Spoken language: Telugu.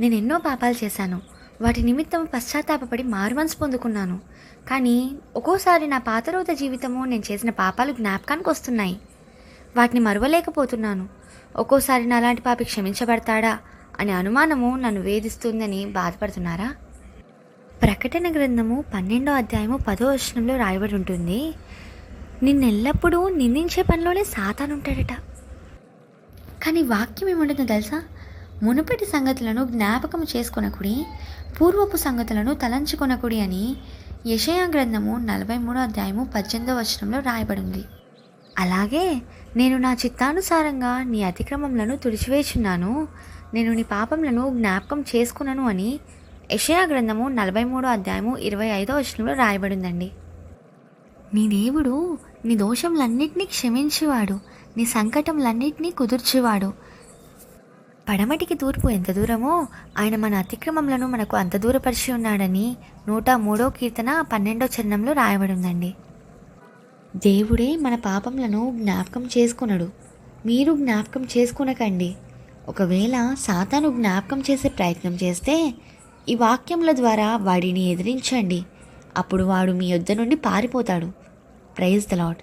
నేను ఎన్నో పాపాలు చేశాను. వాటి నిమిత్తం పశ్చాత్తాపపడి మారుమనసు పొందుకున్నాను. కానీ ఒక్కోసారి నా పాతరోత జీవితము నేను చేసిన పాపాలు జ్ఞాపకానికి వస్తున్నాయి. వాటిని మరువలేకపోతున్నాను. ఒక్కోసారి నా అలాంటి పాపి క్షమించబడతాడా అనే అనుమానము నన్ను వేధిస్తుందని బాధపడుతున్నారా? ప్రకటన గ్రంథము పన్నెండో అధ్యాయము పదో వచనంలో రాయబడి ఉంటుంది నిన్నెల్లప్పుడూ నిందించే పనిలోనే సాతానుంటాడట. కానీ వాక్యం ఏముంటుందో తెలుసా? మునుపటి సంగతులను జ్ఞాపకం చేసుకొనకుడి పూర్వపు సంగతులను తలంచుకొనకుడి అని యషయా గ్రంథము నలభై మూడో అధ్యాయము పద్దెనిమిదో వచనంలో రాయబడింది. అలాగే నేను నా చిత్తానుసారంగా నీ అతిక్రమములను తుడిచివేచున్నాను నేను నీ పాపములను జ్ఞాపకం చేసుకున్నాను అని యషయా గ్రంథము నలభై మూడో అధ్యాయము ఇరవై ఐదో వచనంలో రాయబడిందండి. నీ దేవుడు నీ దోషములన్నింటినీ క్షమించేవాడు నీ సంకటములన్నింటినీ కుదుర్చేవాడు పడమటికి తూర్పు ఎంత దూరమో ఆయన మన అతిక్రమములను మనకు అంత దూరపరిచి ఉన్నాడని నూట మూడో కీర్తన పన్నెండో చరణంలో రాయబడి ఉందండి దేవుడే మన పాపములను జ్ఞాపకం చేసుకునడు. మీరు జ్ఞాపకం చేసుకునకండి. ఒకవేళ సాతాను జ్ఞాపకం చేసే ప్రయత్నం చేస్తే ఈ వాక్యముల ద్వారా వాడిని ఎదిరించండి. అప్పుడు వాడు మీ యొద్ద నుండి పారిపోతాడు. Praise the lord